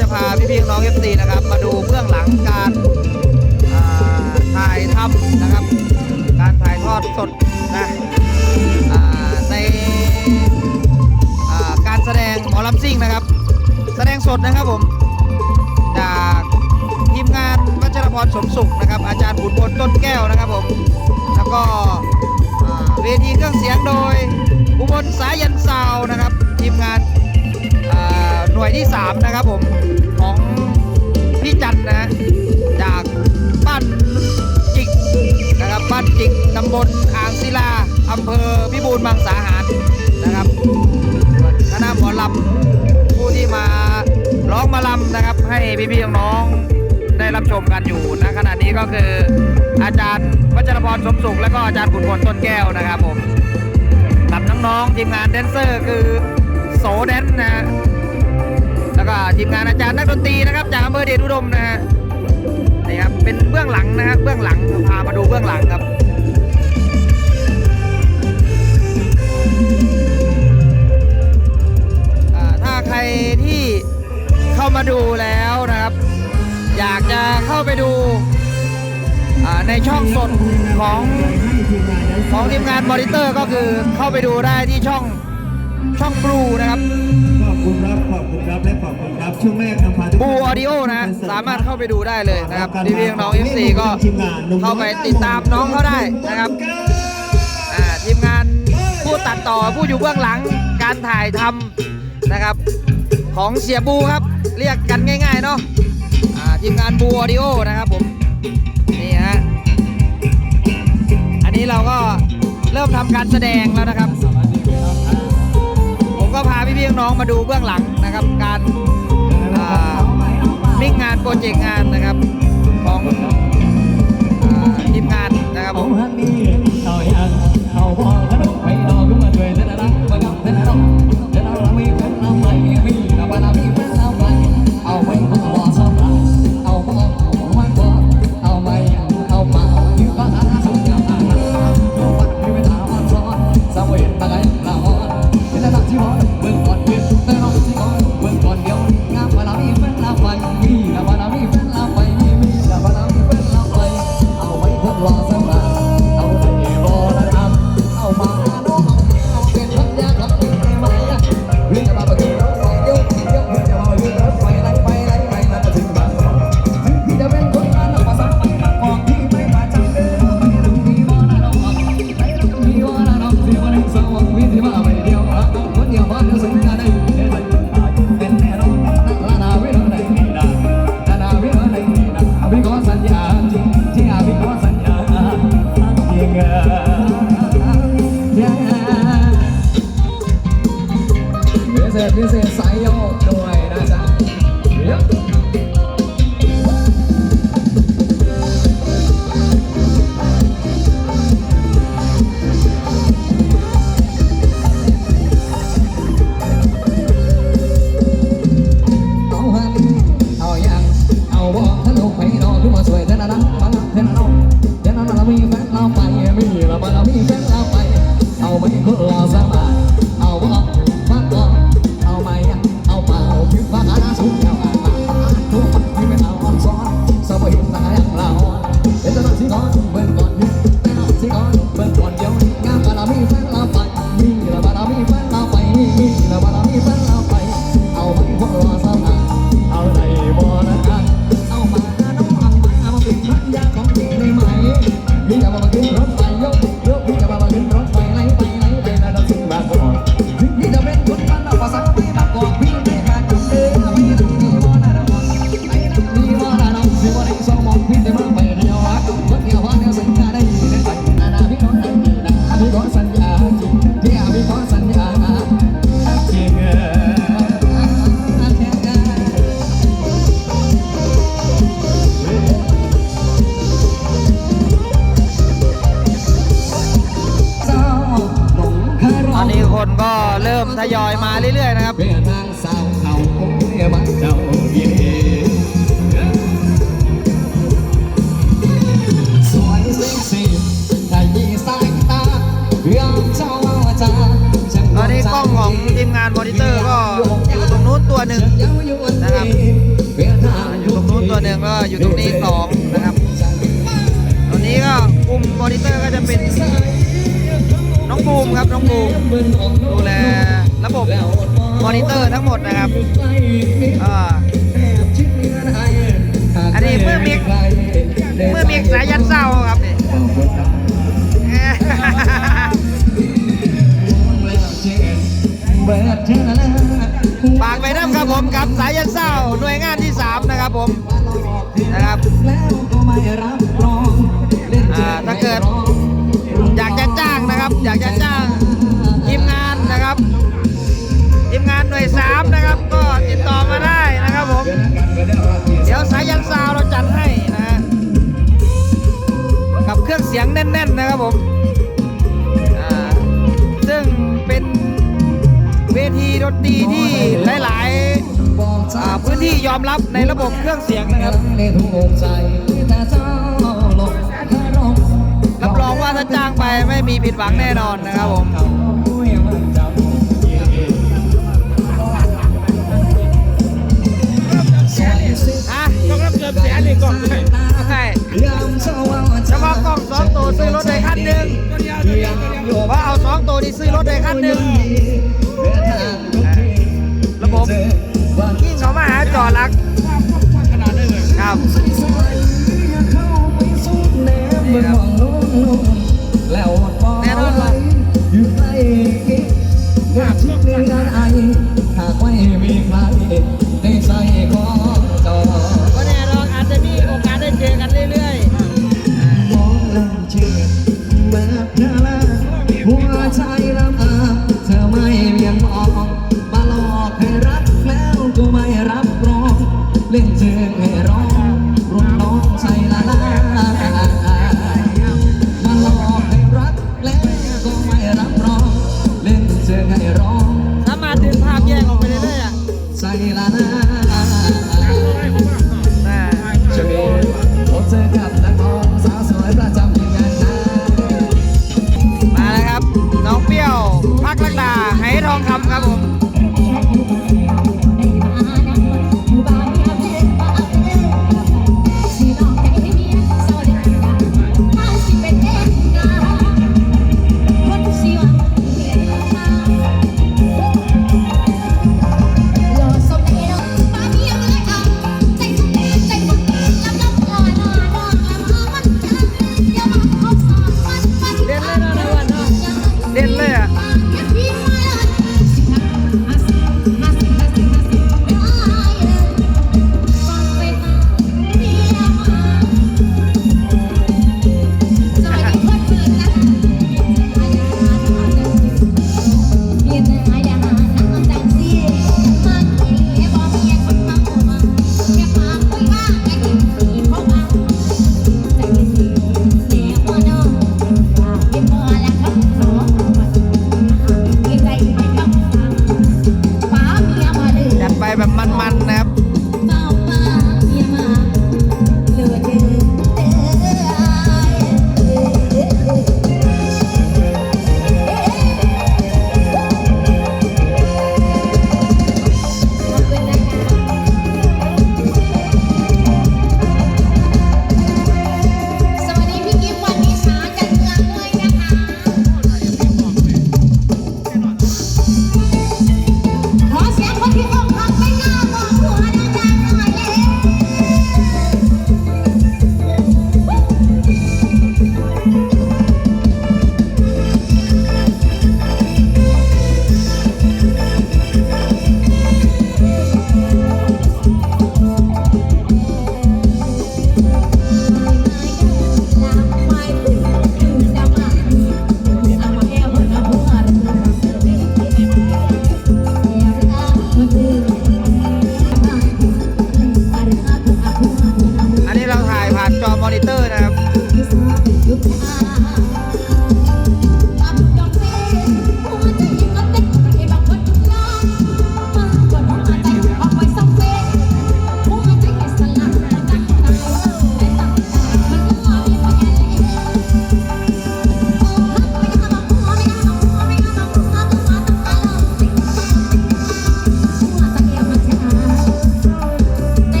จะพาพี่พี่ๆน้องเอฟซีนะครับ มาดูเบื้องหลังการถ่ายทำนะครับ การถ่ายทอดสดนะในการแสดงหมอลำซิ่งนะครับ แสดงสดนะครับผมจากทีมงานวัชรพรสมสุขนะครับ อาจารย์ขุนพลต้นแก้วนะครับผมแล้วก็เวทีเครื่องเสียงโดยอุบลสายันซาวนะครับ ทีมงาน หน่วยที่ 3 นะครับผมของพี่จันนะจากบ้านจิกนะครับบ้านจิกตำบลอ่างศิลาอำเภอพิบูลมังสาหารนะครับคณะหมอลำผู้ที่มาร้องมาลำนะครับ ให้พี่ๆน้องๆได้รับชมกันอยู่ณขณะนี้ก็คืออาจารย์วัชรพรสมสุข และก็อาจารย์ขุนพลต้นแก้วนะครับผมกับน้องๆทีมงานแดนเซอร์คือโสแดนนะ แล้วก็ทีมงานอาจารย์นักดนตรีนะครับ จากอำเภอเดชอุดมนะฮะนี่ครับเป็นเบื้องหลังนะครับเบื้องหลังพามาดูเบื้องหลังครับอ่าถ้าใครที่เข้ามาดูแล้วนะครับ อยากจะเข้าไปดูอ่าในช่องสดของของทีมงานมอนิเตอร์ก็คือเข้าไปดูได้ที่ช่องช่องบลูนะครับ คุณครับขอบคุณครับและขอบคุณครับช่วงแรกนำพาทุกบูท่านออดิโอนะสามารถเข้าไปดูได้เลยนะครับพี่พี่น้องเอฟซีก็เข้าไปติดตามน้องเขาได้นะครับอ่าทีมงานผู้ตัดต่อผู้อยู่เบื้องหลังการถ่ายทำนะครับ ของเสียบูครับ เรียกกันง่ายๆเนาะอ่าทีมงานบูออดิโอนะครับผมนี่ฮะอันนี้เราก็เริ่มทำการแสดงแล้วนะครับผม ก็พาพี่ๆน้องมาดูเบื้องหลังนะครับ การมิกงานโปรเจกต์งานนะครับของทีมงานนะครับผม เมครับน้องบูมดูแลระบบมอนิเตอร์ทั้งหมดนะครับอันนี้เมื่อเมียเมื่อเมียสายยันเศร้าครับนี่ฝากไปน้ำครับผมกับสายยันเศร้าหน่วยงานที่ 3 นะครับผมนะครับื่องเสียงแน่น ๆ นะครับผมซึ่งเป็นเวทีดนตรีที่หลาย ๆ พื้นที่ยอมรับในระบบเครื่องเสียงนะครับรับรองว่าถ้าจ้างไปไม่มีผิดหวังแน่นอนนะครับผม ซื้อรถได้คันหนึ่งอยู่ว่าเอาสองตัวนี่ซื้อรถได้คันหนึ่งระบบยิ่งเขามาหาจอดลักครับ